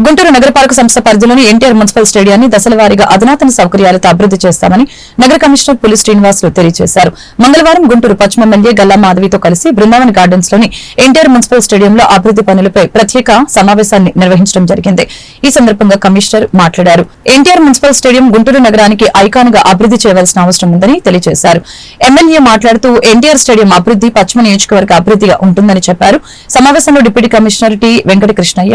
గుంటూరు నగరపాలక సంస్థ పరిధిలోని ఎన్టీఆర్ మున్సిపల్ స్టేడియాన్ని దశల వారీగా అధునాతన సౌకర్యాలతో అభివృద్ది చేస్తామని నగర కమిషనర్ పులి శ్రీనివాసులు తెలియజేశారు. మంగళవారం గుంటూరు పశ్చిమ ఎమ్మెల్యే గల్లా మాధవితో కలిసి బృందావన్ గార్డెన్స్లోని ఎన్టీఆర్ మున్సిపల్ స్టేడియంలో అభివృద్ది పనులపై ప్రత్యేక సమావేశాన్ని నిర్వహించడం జరిగింది. ఈ సందర్భంగా కమిషనర్ మాట్లాడారు. ఎన్టీఆర్ మున్సిపల్ స్టేడియం గుంటూరు నగరానికి ఐకాన్గా అభివృద్ది చేయవలసిన అవసరం ఉందని తెలియజేశారు. ఎమ్మెల్యే మాట్లాడుతూ ఎన్టీఆర్ స్టేడియం అభివృద్ది పశ్చిమ నియోజకవర్గ అభివృద్దిగా ఉంటుందని చెప్పారు. సమావేశంలో deputy commissioner T Venkatakrishnaiah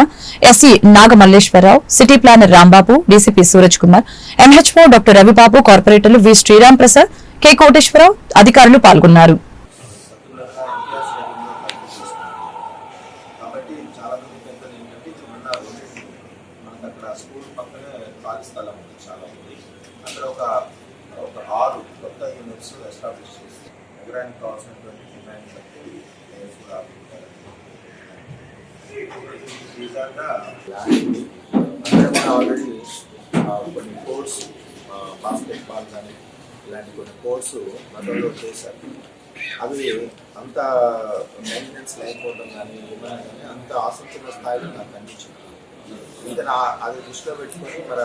SC Nagamalleswararao city planner Rambabu DCP Suraj Kumar MHO doctor Ravibabu కార్పొరేటర్లు వి శ్రీరామ్ ప్రసాద్ కె కోటేశ్వరరావు అధికారులు పాల్గొన్నారు. ఎస్టాబ్లిష్ చేసి నగరానికి కావాల్సినటువంటి డిమాండ్ బట్టి నేను కూడా రీజాగా ఆల్రెడీ కొన్ని కోర్స్ బాస్కెట్ బాల్ కానీ ఇలాంటి కొన్ని కోర్సు గతంలో చేశారు అవి అంత మెయింటెనెన్స్ లేకపోవడం కానీ ఏమైనా కానీ అంత ఆసక్తిగా స్థాయిలో నాకు అనిపించింది ఇంకా నా అది దృష్టిలో పెట్టుకొని మన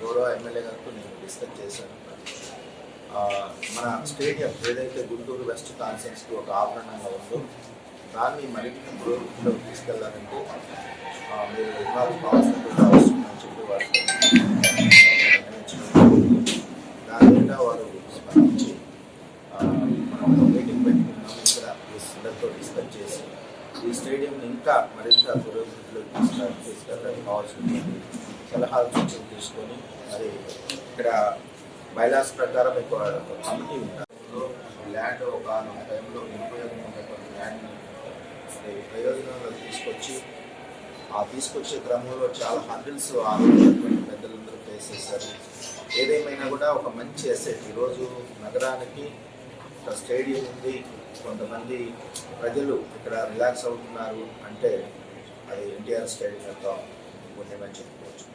గౌరవ ఎమ్మెల్యే గారితో నేను డిస్కస్ చేశాను మన స్టేడియం ఏదైతే గుంటూరు వెస్ట్ కాన్సెన్స్కి ఒక ఆభరణంగా ఉందో దాన్ని మరింత పురోగతిలోకి తీసుకెళ్ళాలంటే మీరు ఇన్వాల్వ్ కావాల్సినటువంటి అవసరం అని చెప్పి వారికి దాని మీద వారు స్పందించి మనం మీటింగ్ పెట్టుకున్నాము ఇక్కడ ఈ డిస్కస్ చేసి ఈ స్టేడియం ఇంకా మరింత పురోగతిలోకి తీసుకెళ్ళ తీసుకెళ్ళడానికి కావాల్సినటువంటి సలహాలు సూచనలు తీసుకొని మరి ఇక్కడ బైలాస్ ప్రకారం ఒక కమిటీ ఉంటారు ల్యాండ్ ఒక టైంలో ప్రయోజనాలు తీసుకొచ్చి ఆ తీసుకొచ్చే క్రమంలో చాలా హండ్రెడ్స్ ఆరోగ్యటువంటి పెద్దలందరూ ఫేస్ చేశారు. ఏదేమైనా కూడా ఒక మంచి అసెట్ ఈరోజు నగరానికి ఒక స్టేడియం ఉంది. కొంతమంది ప్రజలు ఇక్కడ రిలాక్స్ అవుతున్నారు అంటే అది ఎన్టీఆర్ స్టేడియం యొక్క పుణ్యమని చెప్పుకోవచ్చు.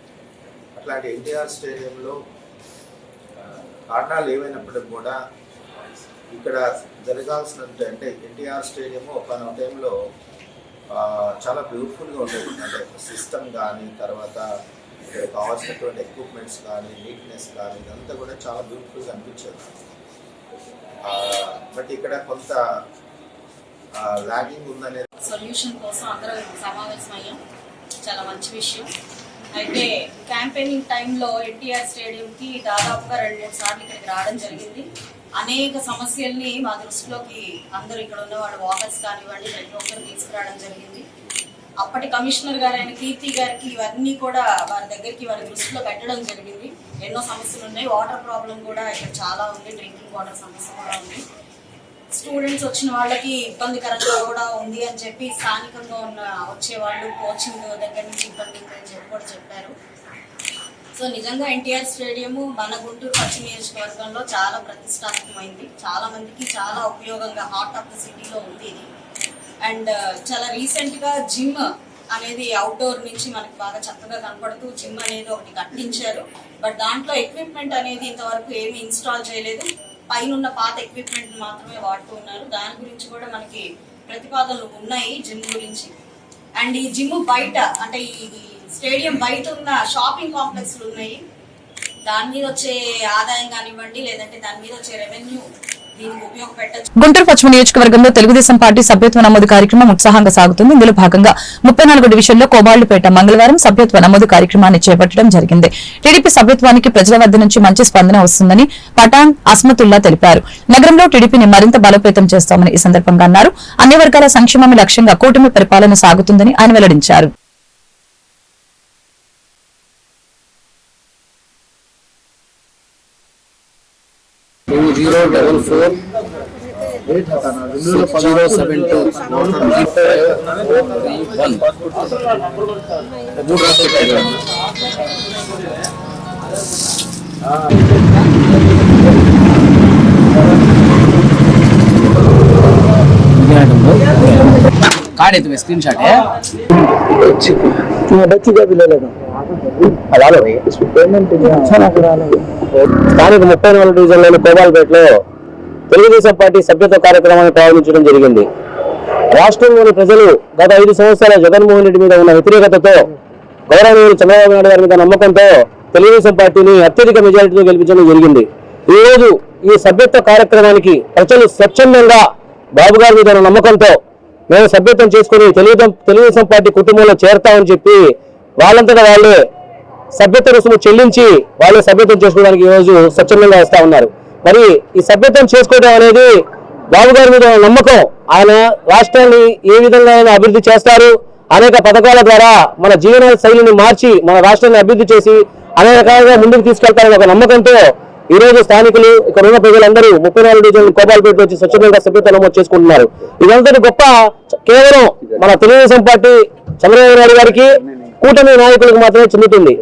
అట్లాంటి ఎన్టీఆర్ స్టేడియంలో కారణాలు ఏమైనప్పటికీ కూడా ఇక్కడ జరగాల్సిన అంటే ఎన్టీఆర్ స్టేడియం ఒక టైంలో చాలా బ్యూటిఫుల్గా ఉండేది. అంటే సిస్టమ్ కానీ తర్వాత ఇక్కడ కావాల్సినటువంటి ఎక్విప్మెంట్స్ కానీ నీట్నెస్ కానీ ఇదంతా కూడా చాలా బ్యూటిఫుల్గా అనిపించేది. బట్ ఇక్కడ కొంత లాగింగ్ ఉందనేది సొల్యూషన్ కోసం అందరం సమావేశం అయ్యాం చాలా మంచి విషయం. అయితే క్యాంపెయినింగ్ టైంలో ఎన్టీఆర్ స్టేడియంకి దాదాపుగా రెండు మూడు సార్లు ఇక్కడికి రావడం జరిగింది. అనేక సమస్యల్ని మా దృష్టిలోకి అందరూ ఇక్కడ ఉన్న వాళ్ళు వాకర్స్ కానివ్వండి ప్రతి ఒక్కరు తీసుకురావడం జరిగింది. అప్పటి కమిషనర్ గారు అయిన కీర్తి గారికి ఇవన్నీ కూడా వారి దగ్గరికి వారి దృష్టిలో పెట్టడం జరిగింది. ఎన్నో సమస్యలు ఉన్నాయి. వాటర్ ప్రాబ్లం కూడా ఇక్కడ చాలా ఉంది. డ్రింకింగ్ వాటర్ సమస్య కూడా ఉంది. స్టూడెంట్స్ వచ్చిన వాళ్ళకి ఇబ్బందికరంగా కూడా ఉంది అని చెప్పి స్థానికంగా ఉన్న వచ్చే వాళ్ళు కోచింగ్ దగ్గర నుంచి ఇబ్బంది ఉంది అని చెప్పి కూడా చెప్పారు. సో నిజంగా ఎన్టీఆర్ స్టేడియం మన గుంటూరు పశ్చిమ నియోజకవర్గంలో చాలా ప్రతిష్టాత్మకమైంది. చాలా మందికి చాలా ఉపయోగంగా హార్ట్ ఆఫ్ ద సిటీలో ఉంది ఇది. అండ్ uh, చాలా రీసెంట్గా జిమ్ అనేది అవుట్డోర్ నుంచి మనకి బాగా చక్కగా కనపడుతూ జిమ్ అనేది ఒకటి కట్టించారు. బట్ దాంట్లో ఎక్విప్మెంట్ అనేది ఇంతవరకు ఏమి ఇన్స్టాల్ చేయలేదు. పైన ఉన్న పాత ఎక్విప్మెంట్ మాత్రమే వాడుతూ ఉన్నారు. దాని గురించి కూడా మనకి ప్రతిపాదనలు ఉన్నాయి జిమ్ గురించి. అండ్ ఈ జిమ్ బయట అంటే ఈ స్టేడియం బయట ఉన్న షాపింగ్ కాంప్లెక్స్లు ఉన్నాయి. దాని మీద వచ్చే ఆదాయం కానివ్వండి లేదంటే దాని మీద వచ్చే రెవెన్యూ గుంటూరు పశ్చిమ నియోజకవర్గంలో తెలుగుదేశం పార్టీ సభ్యత్వ నమోదు కార్యక్రమం ఉత్సాహంగా సాగుతుంది. ఇందులో భాగంగా ముప్పై నాలుగు డివిజన్లో కోబాళ్ళుపేట మంగళవారం సభ్యత్వ నమోదు కార్యక్రమాన్ని చేపట్టడం జరిగింది. టీడీపీ సభ్యత్వానికి ప్రజల వద్ద నుంచి మంచి స్పందన వస్తుందని పఠాన్ అస్మతుల్లా తెలిపారు. నగరంలో టీడీపీని మరింత బలోపేతం చేస్తామని ఈ సందర్భంగా అన్నారు. అన్ని వర్గాల సంక్షేమం లక్ష్యంగా కూటమి పరిపాలన సాగుతుందని ఆయన వెల్లడించారు. Two zero double four zero seven two one card है तुम्हें स्क्रीनशॉट है बच्ची का भी ले लेना స్థానిక ముప్పై నాలుగు డివిజన్లోని కోబాల్పేటలో తెలుగుదేశం పార్టీ సభ్యత్వ కార్యక్రమాన్ని ప్రారంభించడం జరిగింది. రాష్ట్రంలోని ప్రజలు గత ఐదు సంవత్సరాల జగన్మోహన్ రెడ్డి మీద ఉన్న వ్యతిరేకతతో గౌరవనీయులు చంద్రబాబు నాయుడు గారి మీద నమ్మకంతో తెలుగుదేశం పార్టీని అత్యధిక మెజారిటీతో గెలిపించడం జరిగింది. ఈ రోజు ఈ సభ్యత్వ కార్యక్రమానికి ప్రజలు స్వచ్ఛందంగా బాబు గారి మీద నమ్మకంతో మేము సభ్యత్వం చేసుకుని తెలుగుదేశం తెలుగుదేశం పార్టీ కుటుంబంలో చేరతామని చెప్పి వాళ్ళంతటా వాళ్ళే సభ్యత్వ రుసుము చెల్లించి వాళ్ళే సభ్యత్వం చేసుకోవడానికి ఈ రోజు స్వచ్ఛందంగా వస్తూ ఉన్నారు. మరి ఈ సభ్యత్వం చేసుకోవడం అనేది బాబు గారి మీద నమ్మకం. ఆయన రాష్ట్రాన్ని ఏ విధంగా ఆయన అభివృద్ధి చేస్తారు. అనేక పథకాల ద్వారా మన జీవన శైలిని మార్చి మన రాష్ట్రాన్ని అభివృద్ధి చేసి అనేక రకాలుగా ముందుకు తీసుకెళ్తారనే ఒక నమ్మకంతో ఈ రోజు స్థానికులు ఇక్కడ ఉన్న ప్రజలందరూ ముప్పై నాలుగు డివిజన్ కోపాలపేట వచ్చి స్వచ్ఛందంగా సభ్యత్వం నమోదు చేసుకుంటున్నారు. ఇదంతా గొప్ప కేవలం మన తెలుగుదేశం పార్టీ చంద్రబాబు నాయుడు గారికి కూటమి నాయకులకు మాత్రమే చెందుతుంది.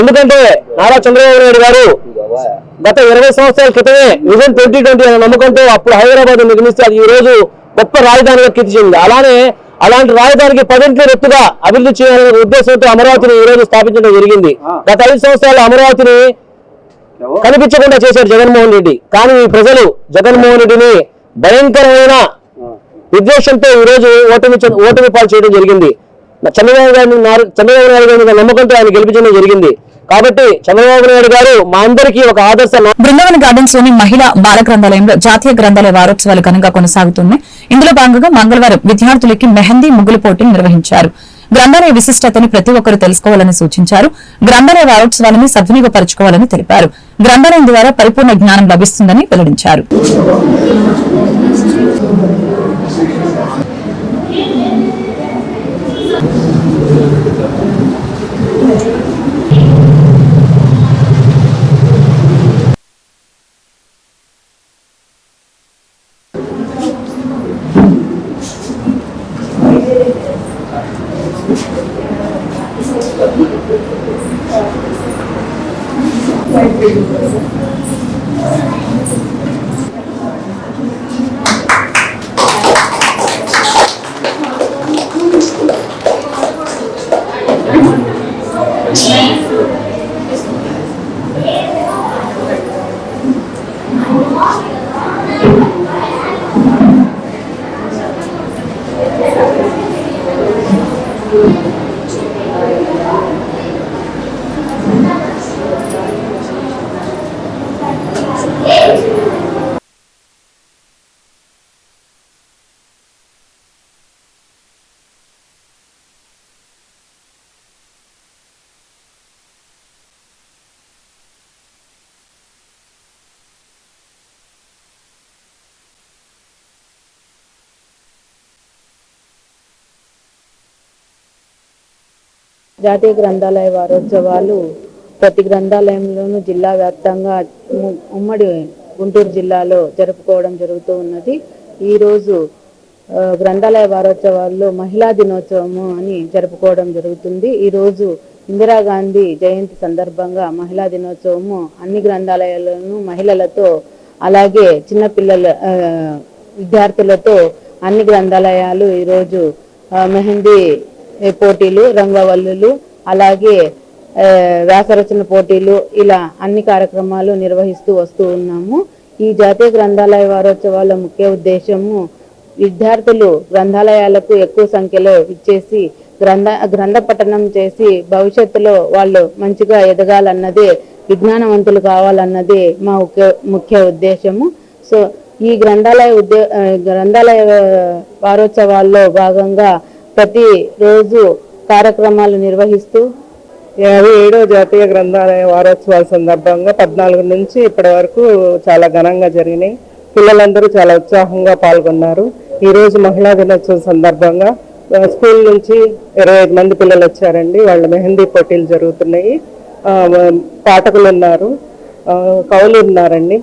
ఎందుకంటే నారా చంద్రబాబు నాయుడు గారు గత ఇరవై సంవత్సరాల క్రితమే విజన్ ట్వంటీ ట్వంటీ అనే నమ్మకంతో అప్పుడు హైదరాబాద్ నిర్మిస్తే అది ఈ రోజు గొప్ప రాజధానిగా కీర్తి చెంది అలానే అలాంటి రాజధానికి పదింట్ల రెత్తుగా అభివృద్ధి చేయాలనే ఉద్దేశంతో అమరావతిని ఈ రోజు స్థాపించడం జరిగింది. గత ఐదు సంవత్సరాలు అమరావతిని కనిపించకుండా చేశారు జగన్మోహన్ రెడ్డి. కానీ ఈ ప్రజలు జగన్మోహన్ రెడ్డిని భయంకరమైన ఉద్దేశంతో ఈ రోజు ఓటమి ఓటమి పాలు చేయడం జరిగింది. చంద్రబాబు గారిని చంద్రబాబు నాయుడు గారి నమ్మకంతో ఆయన గెలిపించడం జరిగింది. కాబట్టి చంద్రబాబు నాయుడు గారు మా అందరికీ ఒక ఆదర్శ బృందావన గార్డెన్స్లోని మహిళా బాల గ్రంథాలయంలో జాతీయ గ్రంథాలయ వారోత్సవాలు ఘనంగా కొనసాగుతున్నాయి. ఇందులో భాగంగా మంగళవారం విద్యార్థులకి మెహందీ ముగ్గులు పోటీలు నిర్వహించారు. గ్రంథాలయ విశిష్టతని ప్రతి ఒక్కరూ తెలుసుకోవాలని సూచించారు. గ్రంథాలయ వారోత్సవాలను సద్వినియోగపరచుకోవాలని తెలిపారు. గ్రంథాలయం ద్వారా పరిపూర్ణ జ్ఞానం లభిస్తుందని వెల్లడించారు. జాతీయ గ్రంథాలయ వారోత్సవాలు ప్రతి గ్రంథాలయంలోనూ జిల్లా వ్యాప్తంగా ఉమ్మడి గుంటూరు జిల్లాలో జరుపుకోవడం జరుగుతూ ఉన్నది. ఈరోజు గ్రంథాలయ వారోత్సవాల్లో మహిళా దినోత్సవము అని జరుపుకోవడం జరుగుతుంది. ఈరోజు ఇందిరాగాంధీ జయంతి సందర్భంగా మహిళా దినోత్సవము అన్ని గ్రంథాలయాల్లోనూ మహిళలతో అలాగే చిన్నపిల్లల విద్యార్థులతో అన్ని గ్రంథాలయాలు ఈరోజు మెహందీ పోటీలు రంగవల్లులు అలాగే వ్యాసరచన పోటీలు ఇలా అన్ని కార్యక్రమాలు నిర్వహిస్తూ వస్తూ ఉన్నాము. ఈ జాతీయ గ్రంథాలయ వారోత్సవాల ముఖ్య ఉద్దేశము విద్యార్థులు గ్రంథాలయాలకు ఎక్కువ సంఖ్యలో ఇచ్చేసి గ్రంథ గ్రంథ పఠనం చేసి భవిష్యత్తులో వాళ్ళు మంచిగా ఎదగాలన్నదే విజ్ఞానవంతులు కావాలన్నదే మా ముఖ్య ముఖ్య ఉద్దేశము. సో ఈ గ్రంథాలయ ఉద్యో గ్రంథాలయ వారోత్సవాల్లో భాగంగా ప్రతి రోజు కార్యక్రమాలు నిర్వహిస్తూ యాభై ఏడో జాతీయ గ్రంథాలయ వారోత్సవాల సందర్భంగా పద్నాలుగు నుంచి ఇప్పటి వరకు చాలా ఘనంగా జరిగినాయి. పిల్లలందరూ చాలా ఉత్సాహంగా పాల్గొన్నారు. ఈరోజు మహిళా దినోత్సవం సందర్భంగా స్కూల్ నుంచి ఇరవై ఐదు మంది పిల్లలు వచ్చారండి. వాళ్ళ మెహందీ పోటీలు జరుగుతున్నాయి. పాఠకులు ఉన్నారు. కవులు ఉన్నారండి.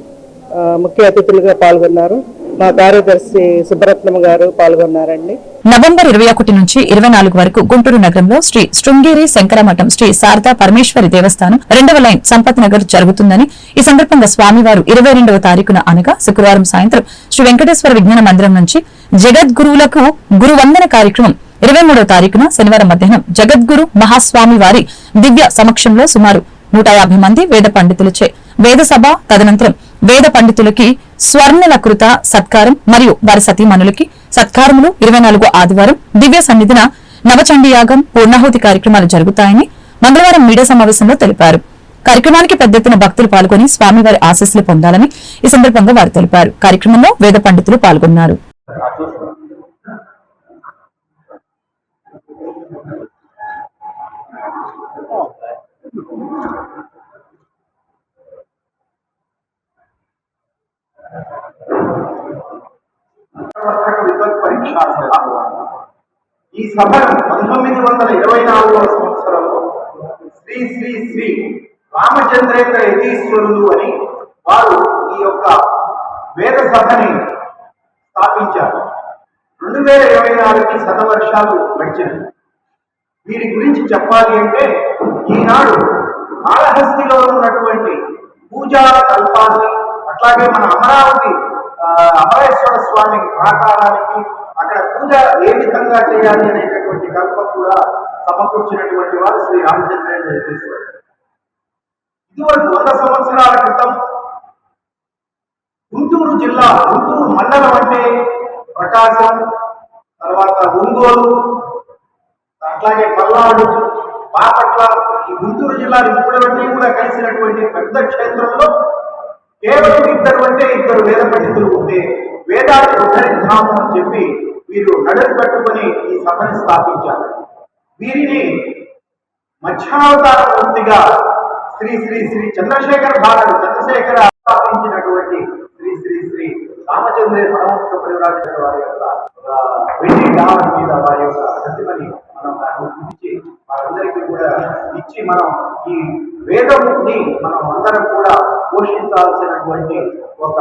ముఖ్య అతిథులుగా పాల్గొన్నారు. మా కార్యదర్శి సుబ్బరత్నం గారు పాల్గొన్నారండి. నవంబర్ ఇరవై ఒకటి నుంచి ఇరవై నాలుగు వరకు గుంటూరు నగరంలో శ్రీ శృంగేరి శంకరమఠం శ్రీ శారదా పరమేశ్వరి దేవస్థానం రెండవ లైన్ సంపత్ నగర్ జరుగుతుందని ఈ సందర్భంగా స్వామివారు ఇరవై రెండవ తారీఖున అనగా శుక్రవారం సాయంత్రం శ్రీ వెంకటేశ్వర విజ్ఞాన మందిరం నుంచి జగద్గురువులకు గురువందన కార్యక్రమం ఇరవై మూడవ తారీఖున శనివారం మధ్యాహ్నం జగద్గురు మహాస్వామి వారి దివ్య సమక్షంలో సుమారు నూట మంది వేద పండితులచే వేద సభ తదనంతరం వేద పండితులకి స్వర్ణలకృత సత్కారం మరియు వారి సతీమణులకి సత్కారములు ఇరవై నాలుగు ఆదివారం దివ్య సన్నిధిన నవచండీయాగం పూర్ణాహుతి కార్యక్రమాలు జరుగుతాయని మంగళవారం మీడియా సమావేశంలో తెలిపారు. కార్యక్రమానికి పెద్ద ఎత్తున భక్తులు పాల్గొని స్వామివారి ఆశీస్సులు పొందాలని ఈ సందర్భంగా వారు తెలిపారు. కార్యక్రమంలో వేద పండితులు పాల్గొన్నారు. ప్రవర్తక విద్వత్ పరీక్షా సభ ఈ సభను పంతొమ్మిది వందల ఇరవై నాలుగవ సంవత్సరంలో శ్రీ శ్రీ శ్రీ రామచంద్రేంద్ర యతీశ్వరులు అని వారు ఈ యొక్క వేద సభని స్థాపించారు. రెండు వేల ఇరవై నాలుగుకి శతవర్షాలు గడిచినవి వీరి గురించి చెప్పాలి అంటే ఈనాడు కాళహస్తిలో ఉన్నటువంటి పూజా కల్పాన్ని అట్లాగే మన అమరావతి అమరేశ్వర స్వామి ప్రాకారానికి అక్కడ పూజ ఏ విధంగా చేయాలి అనేటటువంటి కల్పం కూడా సమకూర్చినటువంటి వారు శ్రీ రామచంద్రేంద్ర యతీశ్వరుడు ఇదివరకు వంద సంవత్సరాల క్రితం గుంటూరు జిల్లా గుంటూరు మండలం అంటే ప్రకాశం తర్వాత ఒంగోలు అట్లాగే పల్నాడు బాపట్ల ఈ గుంటూరు జిల్లాలు ఇప్పటివన్నీ కూడా కలిసినటువంటి పెద్ద క్షేత్రంలో కేవలం ఇద్దరు అంటే ఇద్దరు వేద పండితులు ఉంటే వేదాన్ని ఉద్ధరించాము అని చెప్పి వీరు నడుము కట్టుకుని ఈ సభని స్థాపించారు. వీరిని మధ్యావతార మూర్తిగా శ్రీ శ్రీ శ్రీ చంద్రశేఖర భారతి చంద్రశేఖర స్థాపించినటువంటి శ్రీ శ్రీ శ్రీ రామచంద్రే పరమోక్ష పరివరాజు వారి యొక్క వెండి డాలర్ మీద వారి యొక్క ప్రతిమని మనం దాన్ని ఇచ్చి వారందరికీ కూడా ఇచ్చి మనం ఈ వేదముని మనం అందరం కూడా పోషించాల్సినటువంటి ఒక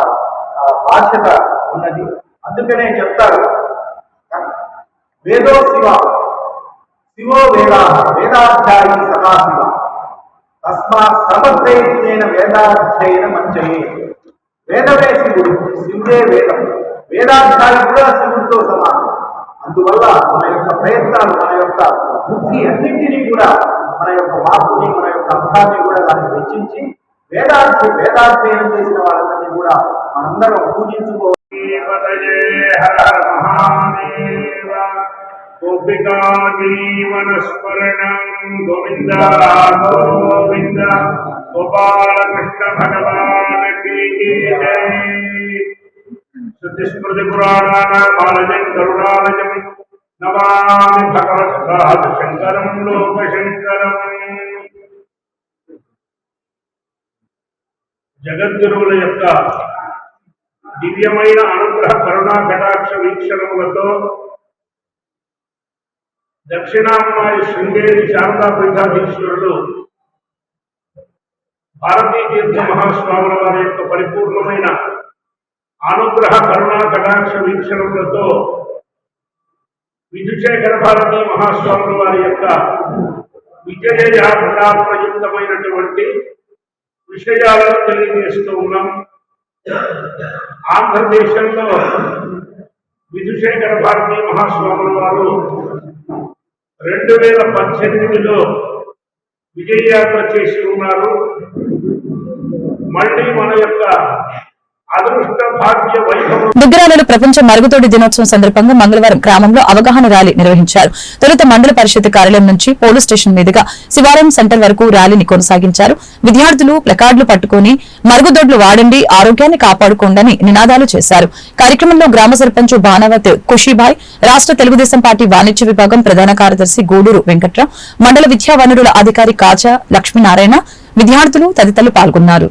బాధ్యత ఉన్నది. అందుకనే చెప్తారు వేదో శివ శివో వేద వేదాధ్యాయి సదాశివ తస్మాత్ సమర్థైన వేదాధ్యయన మంచయే. వేదమే శివుడు శివుడే వేదం. వేదాధ్యాయుడు కూడా శివుడితో సమానం. అందువల్ల మన యొక్క ప్రయత్నాలు మన యొక్క బుద్ధి అన్నింటినీ కూడా మన యొక్క వాక్కుని మన యొక్క అర్థాన్ని కూడా దాన్ని వెచ్చించి వేదాధ్య వేదాధ్యయనం చేసిన వాళ్ళందరినీ కూడా మనందరం పూజించుకో పతయే హర హర మహాదేవ గోవింద గోవింద. గోపాలకృష్ణ భగవాన్ కీ జై శృతిస్మృతి పురాణానామాలయం కరుణాలయం నమామి జగద్గురువుల యొక్క దివ్యమైన అనుగ్రహ కరుణా కటాక్ష వీక్షణములతో దక్షిణామ్మాయి శృంగేరి శారదా పీఠాధీశ్వరులు భారతీ తీర్థ మహాస్వాముల వారి యొక్క పరిపూర్ణమైన అనుగ్రహ కరుణా కటాక్ష వీక్షణములతో విధుశేఖర భారతీ మహాస్వాముల వారి యొక్క విజయ యాత్ర ప్రయుక్తమైనటువంటి విషయాలను తెలియజేస్తూ ఉన్నాం. ఆంధ్రదేశంలో విధుశేఖర భారతీ మహాస్వాముల వారు రెండు వేల పద్దెనిమిదిలో విజయయాత్ర చేసి ఉన్నారు. మళ్ళీ మన యొక్క దుగ్గరాలలో ప్రపంచ మరుగుదొడ్డి దినోత్సవం సందర్భంగా మంగళవారం గ్రామంలో అవగాహన ర్యాలీ నిర్వహించారు. తొలుత మండల పరిషత్ కార్యాలయం నుంచి పోలీస్ స్టేషన్ మీదుగా శివాలయం సెంటర్ వరకు ర్యాలీని కొనసాగించారు. విద్యార్థులు ప్లకార్డులు పట్టుకుని మరుగుదొడ్లు వాడండి ఆరోగ్యాన్ని కాపాడుకోండని నినాదాలు చేశారు. కార్యక్రమంలో గ్రామ సర్పంచ్ బానావత్ ఖుషీభాయ్ రాష్ట్ర తెలుగుదేశం పార్టీ వాణిజ్య విభాగం ప్రధాన కార్యదర్శి గూడూరు వెంకట్రావు మండల విద్యా వనరుల అధికారి కాచా లక్ష్మీనారాయణ విద్యార్థులు తదితరులు పాల్గొన్నారు.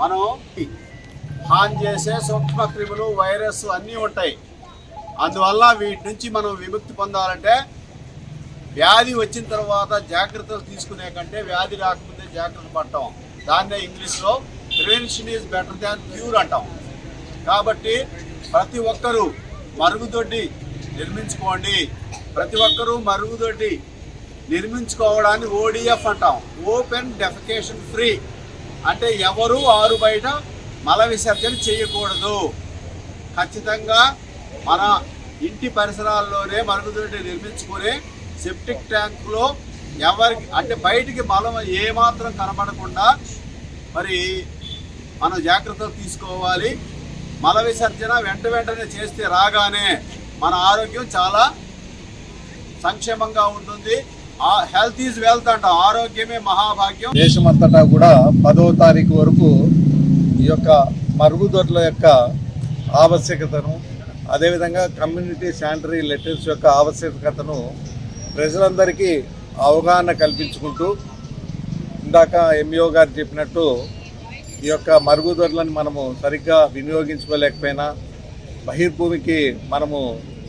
మనం హాన్ చేసే సూక్ష్మక్రిములు వైరస్ అన్నీ ఉంటాయి. అందువల్ల వీటి నుంచి మనం విముక్తి పొందాలంటే వ్యాధి వచ్చిన తర్వాత జాగ్రత్తలు తీసుకునే కంటే వ్యాధి రాకముందే జాగ్రత్త పడటం దాన్నే ఇంగ్లీష్లో prevention is better than cure అంటాం. కాబట్టి ప్రతి ఒక్కరూ మరుగుదొడ్డి నిర్మించుకోండి. ప్రతి ఒక్కరూ మరుగుదొడ్డి నిర్మించుకోవడాన్ని ఓడిఎఫ్ అంటాం. Open defecation free. అంటే ఎవరు ఆరు బయట మల విసర్జన చేయకూడదు. ఖచ్చితంగా మన ఇంటి పరిసరాల్లోనే మరుగుదొడ్డి నిర్మించుకునే సెప్టిక్ ట్యాంక్లో ఎవరికి అంటే బయటికి బలం ఏమాత్రం కనబడకుండా మరి మనం జాగ్రత్తలు తీసుకోవాలి. మల విసర్జన వెంట వెంటనే చేస్తే రాగానే మన ఆరోగ్యం చాలా సంక్షేమంగా ఉంటుంది. హెల్త్ ఈజ్ వెల్త్ అంట ఆరోగ్యమే మహాభాగ్యం. దేశమంతటా కూడా పదో తారీఖు వరకు ఈ యొక్క మరుగుదొడ్ల యొక్క ఆవశ్యకతను అదేవిధంగా కమ్యూనిటీ శానిటరీ లెటర్స్ యొక్క ఆవశ్యకతను ప్రజలందరికీ అవగాహన కల్పించుకుంటూ ఇందాక ఎంఈఓ గారు చెప్పినట్టు ఈ యొక్క మరుగుదొడ్లను మనము సరిగ్గా వినియోగించుకోలేకపోయినా బహిర్భూమికి మనము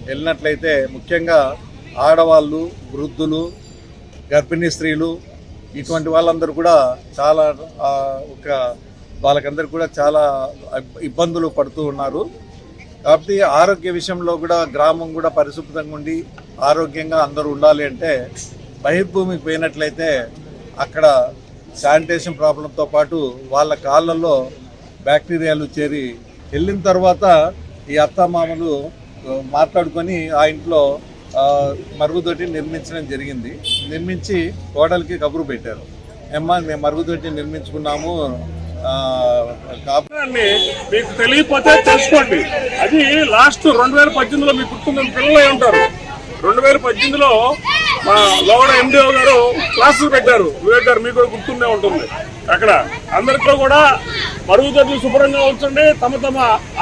వెళ్ళినట్లయితే ముఖ్యంగా ఆడవాళ్ళు వృద్ధులు గర్భిణీ స్త్రీలు ఇటువంటి వాళ్ళందరూ కూడా చాలా ఒక వాళ్ళకందరూ కూడా చాలా ఇబ్బందులు పడుతూ ఉన్నారు. కాబట్టి ఆరోగ్య విషయంలో కూడా గ్రామం కూడా పరిశుభ్రంగా ఉండి ఆరోగ్యంగా అందరూ ఉండాలి అంటే బహిర్భూమికి పోయినట్లయితే అక్కడ శానిటేషన్ ప్రాబ్లంతో పాటు వాళ్ళ కాళ్ళల్లో బ్యాక్టీరియాలు చేరి వెళ్ళిన తర్వాత ఈ అత్తమామలు మాట్లాడుకొని ఆ ఇంట్లో మరుగుదొట్టి మరుగుదొడ్డి నిర్మించడం జరిగింది. నిర్మించి కోడలికి కబురు పెట్టారు. ఏమ్మా మేము మరుగుదొడ్డి నిర్మించుకున్నాము ఆ, మీకు తెలియకపోతే తెలుసుకోండి. అది లాస్ట్ రెండు వేల పద్దెనిమిదిలో మీకు గుర్తున్న పిల్లలే ఉంటారు. రెండు వేల పద్దెనిమిదిలో మా లోగడ ఎండిఓ గారు క్లాసులు పెట్టారు. వివేక్ గారు మీకు కూడా గుర్తుండే ఉంటుంది. అక్కడ అందరితో కూడా మరుగుదొడ్లు శుభ్రంగా ఉంచండి తమ తమ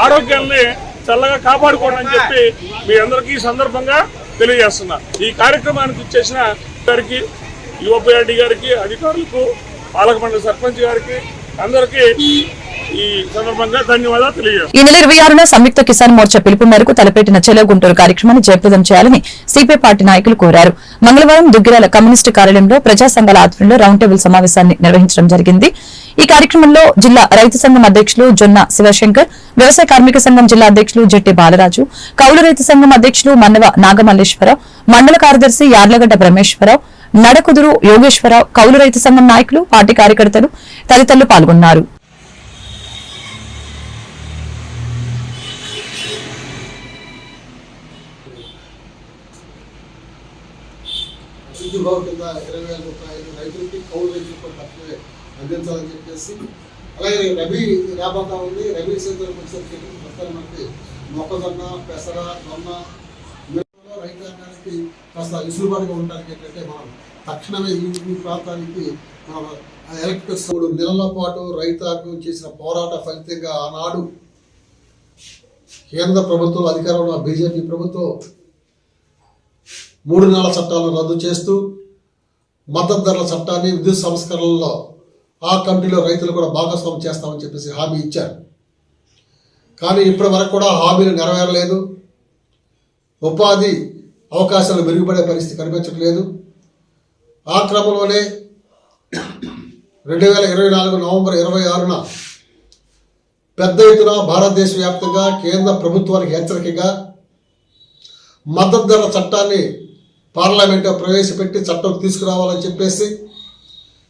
ఆరోగ్యాల్ని చల్లగా కాపాడుకోండి అని చెప్పి మీ అందరికీ ఈ సందర్భంగా తెలియజేస్తున్నా. ఈ కార్యక్రమానికి ఇచ్చేసిన గారికి యువపీఆర్డి గారికి అధికారులకు పాలకమండలి సర్పంచ్ గారికి అందరికీ ఈ నెల ఇరవై ఆరున సంయుక్త కిసాన్ మోర్చా పిలుపు మేరకు తలపెట్టిన చెలో గుంటూరు కార్యక్రమాన్ని జయప్రదం చేయాలని సిపిఐ పార్టీ నాయకులు కోరారు. మంగళవారం దుగ్గిరాల కమ్యూనిస్టు కార్యాలయంలో ప్రజా సంఘాల ఆధ్వర్యంలో రౌండ్ టేబుల్ సమావేశాన్ని నిర్వహించడం జరిగింది. ఈ కార్యక్రమంలో జిల్లా రైతు సంఘం అధ్యక్షులు జొన్న శివశంకర్ వ్యవసాయ కార్మిక సంఘం జిల్లా అధ్యక్షులు జెట్టి బాలరాజు కౌలు రైతు సంఘం అధ్యక్షులు మన్నవ నాగమల్లేశ్వరరావు మండల కార్యదర్శి యార్లగడ్డ బ్రహ్మేశ్వరరావు నడకుదురు యోగేశ్వరరావు కౌలు రైతు సంఘం నాయకులు పార్టీ కార్యకర్తలు తదితరులు పాల్గొన్నారు. రైతు కింద ఇరవై వేల రూపాయలు రైతులకి కౌలు రైతులకు కూడా తక్కువే అందించాలని చెప్పేసి. అలాగే రబీ రాబోతా ఉంది. రబీ సీజన్ వచ్చేసరికి ప్రస్తుతం మనకి మొక్కజొన్న పెసర జొన్న రైతాంగానికి కాస్త ఇసులుబాటుగా ఉండడానికి ఏంటంటే మనం తక్షణమే ఈ ప్రాంతానికి మనం ఎలక్ట్రిక్ మూడు నెలల పాటు రైతాంగం చేసిన పోరాట ఫలితంగా ఆనాడు కేంద్ర ప్రభుత్వం అధికారంలో బీజేపీ ప్రభుత్వం మూడు నెలల చట్టాలను రద్దు చేస్తూ మద్దతు ధరల చట్టాన్ని విద్యుత్ సంస్కరణలో ఆ కమిటీలో రైతులు కూడా భాగస్వామ్యం చేస్తామని చెప్పేసి హామీ ఇచ్చారు. కానీ ఇప్పటి వరకు కూడా హామీలు నెరవేరలేదు. ఉపాధి అవకాశాలు మెరుగుపడే పరిస్థితి కనిపించట్లేదు. ఆ క్రమంలోనే రెండు వేల ఇరవై నాలుగు నవంబర్ ఇరవై ఆరున పెద్ద ఎత్తున భారతదేశ వ్యాప్తంగా కేంద్ర ప్రభుత్వానికి హెచ్చరికగా మద్దతు ధరల చట్టాన్ని పార్లమెంట్లో ప్రవేశపెట్టి చట్టం తీసుకురావాలని చెప్పేసి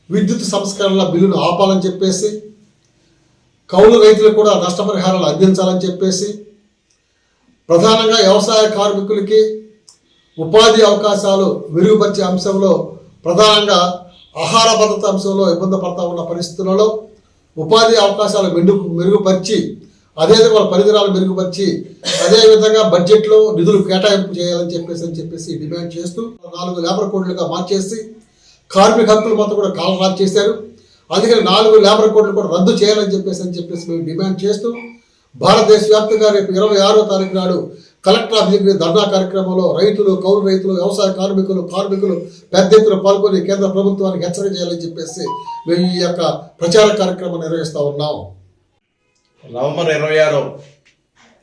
విద్యుత్ సంస్కరణల బిల్లును ఆపాలని చెప్పేసి కౌలు రైతులకు కూడా నష్టపరిహారాలు అందించాలని చెప్పేసి ప్రధానంగా వ్యవసాయ కార్మికులకి ఉపాధి అవకాశాలు మెరుగుపరిచే అంశంలో ప్రధానంగా ఆహార భద్రత అంశంలో ఇబ్బంది పడతా ఉన్న పరిస్థితులలో ఉపాధి అవకాశాలు మెరుగు మెరుగుపరిచి అదేవిధంగా వాళ్ళ పరిధిరాలు మెరుగుపరిచి అదేవిధంగా బడ్జెట్లో నిధులు కేటాయింపు చేయాలని చెప్పేసి అని చెప్పేసి డిమాండ్ చేస్తూ నాలుగు లేబర్ కోడ్లుగా మార్చేసి కార్మిక హక్కులు మొత్తం కూడా కాలరాజు చేశారు. అందుకని నాలుగు లేబర్ కోడ్లు కూడా రద్దు చేయాలని చెప్పేసి అని చెప్పేసి మేము డిమాండ్ చేస్తూ భారతదేశ వ్యాప్తంగా రేపు ఇరవై ఆరో తారీఖు నాడు కలెక్టర్ ఆఫ్ దగ్గర ధర్నా కార్యక్రమంలో రైతులు కౌలు రైతులు వ్యవసాయ కార్మికులు కార్మికులు పెద్ద ఎత్తున పాల్గొని కేంద్ర ప్రభుత్వానికి హెచ్చరిక చేయాలని చెప్పేసి మేము ఈ యొక్క ప్రచార కార్యక్రమం నిర్వహిస్తూ ఉన్నాం. నవంబర్ ఇరవై ఆరో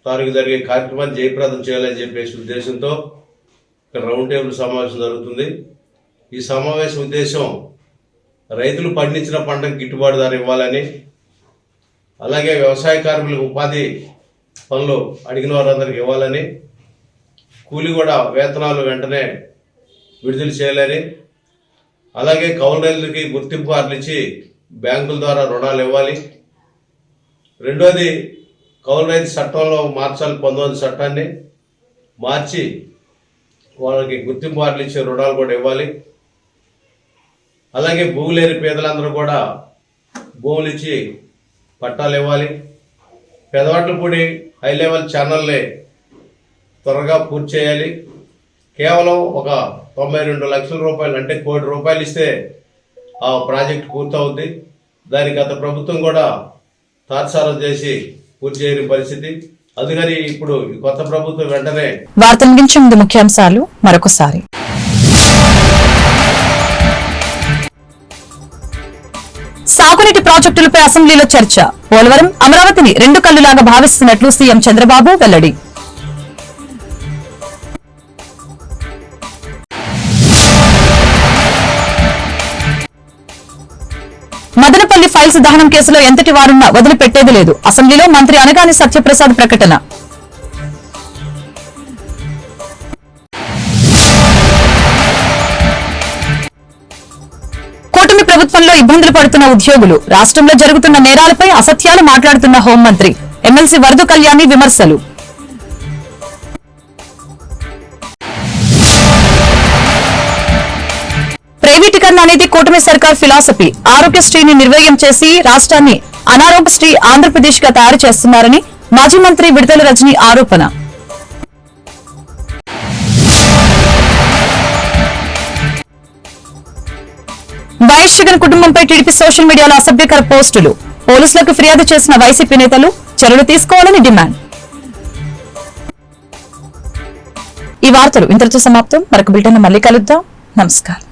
తారీఖు జరిగే కార్యక్రమాన్ని జయప్రదం చేయాలని చెప్పేసి ఉద్దేశంతో ఇక్కడ రౌండ్ టేబుల్ సమావేశం జరుగుతుంది. ఈ సమావేశం ఉద్దేశం రైతులు పండించిన పంటకు గిట్టుబాటు ధర ఇవ్వాలని అలాగే వ్యవసాయ కార్మికులకు ఉపాధి పనులు అడిగిన వారందరికి ఇవ్వాలని కూలి కూడా వేతనాలు వెంటనే విడుదల చేయాలని అలాగే కౌలు రైతులకి గుర్తింపు కార్డులు ఇచ్చి బ్యాంకుల ద్వారా రుణాలు ఇవ్వాలి. రెండోది కౌలు రైతు చట్టంలో మార్చాలి పంతొమ్మిది చట్టాన్ని. మార్చి వాళ్ళకి గుర్తింపు వార్లు ఇచ్చే రుణాలు కూడా ఇవ్వాలి. అలాగే భూమి లేని పేదలందరూ కూడా భూములు ఇచ్చి పట్టాలు ఇవ్వాలి. పెదవాట్లపూడి హై లెవెల్ ఛానల్ని త్వరగా పూర్తి చేయాలి. కేవలం ఒక తొంభై రెండు లక్షల రూపాయలు అంటే కోటి రూపాయలు ఇస్తే ఆ ప్రాజెక్ట్ పూర్తవుద్ది. దానికి గత ప్రభుత్వం కూడా తాత్సారం చేసి పూర్తి చేయని పరిస్థితి. అందుకని ఇప్పుడు కొత్త ప్రభుత్వం వెంటనే వార్త ముగించే ముందు ముఖ్యాంశాలు మరొకసారి. సాగునీటి ప్రాజెక్టులపై అసెంబ్లీలో చర్చ. పోలవరం అమరావతిని రెండు కళ్ళులాగా భావిస్తున్నట్లు సీఎం చంద్రబాబు వెల్లడి. ఫైల్స్ దహనం కేసులో ఎంతటి వారున్నా వదిలిపెట్టేది లేదు. అసెంబ్లీలో మంత్రి అనగాని సత్యప్రసాద్ ప్రకటన. కూటమి ప్రభుత్వంలో ఇబ్బందులు పడుతున్న ఉద్యోగులు రాష్ట్రంలో జరుగుతున్న నేరాలపై అసత్యాలు మాట్లాడుతున్న హోంమంత్రి ఎమ్మెల్సీ వరదు కళ్యాణి విమర్శలు. అనేది కూటమి సర్కార్ ఫిలాసఫీ. ఆరోగ్యశ్రీని నిర్వీర్యం చేసి రాష్ట్రాన్ని అనారోగ్యశ్రీ ఆంధ్రప్రదేశ్గా తయారు చేస్తున్నారని మాజీ మంత్రి విడుదల రజని ఆరోపణ. వైఎస్ జగన్ కుటుంబంపై టీడీపీ సోషల్ మీడియాలో అసభ్యకర పోస్టులు. పోలీసులకు ఫిర్యాదు చేసిన వైసీపీ నేతలు చర్యలు తీసుకోవాలని డిమాండ్. ఈ వార్తలు ఇంతటితో సమాప్తం. మరొక బిల్టన్ మళ్ళీ కలుద్దాం. నమస్కారం.